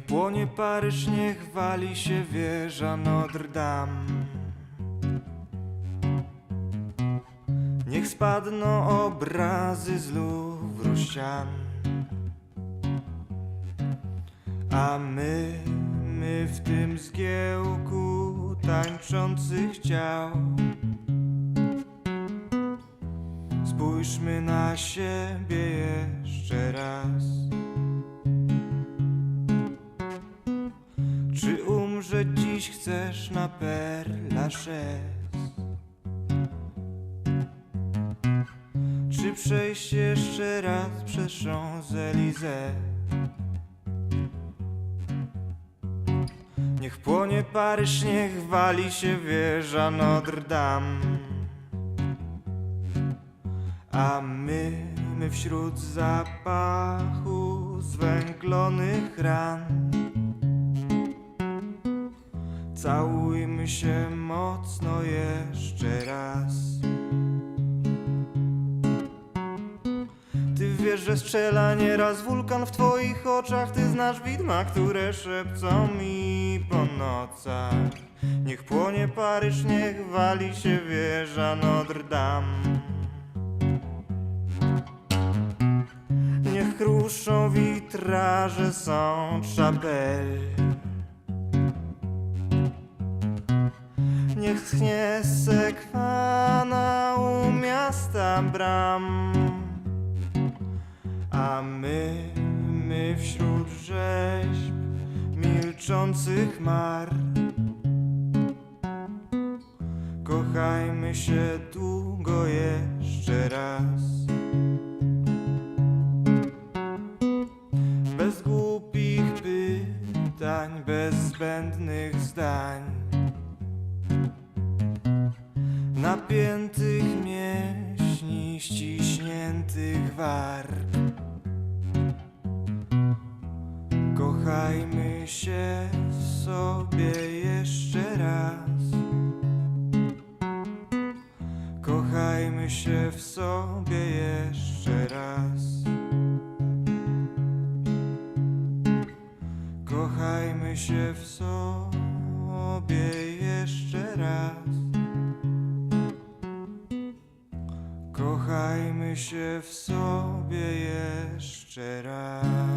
płonie Paryż, niech wali się wieża Notre Dame. Niech spadną obrazy z Louvre ścian. A my, my w tym zgiełku tańczących ciał Spójrzmy na siebie jeszcze raz Umrzeć dziś chcesz na Lachaise? Czy przejść jeszcze raz przez Champs-Élysées? Niech płonie Paryż, niech wali się wieża Notre Dame A my, my wśród zapachu zwęglonych ran Całujmy się mocno jeszcze raz. Ty wiesz, że strzela nieraz wulkan w twoich oczach. Ty znasz widma, które szepcą mi po nocach. Niech płonie Paryż, niech wali się wieża Notre Dame. Niech kruszą witraże Saint-Chapelle Niech schnie sekwana u miasta bram. A my, my wśród rzeźb milczących mar. Kochajmy się długo jeszcze raz. Bez głupich pytań, bez zbędnych zdań Napiętych mięśni, ściśniętych warg Kochajmy się sobie jeszcze raz. Kochajmy się w sobie jeszcze raz. Kochajmy się w sobie jeszcze raz się w sobie jeszcze raz.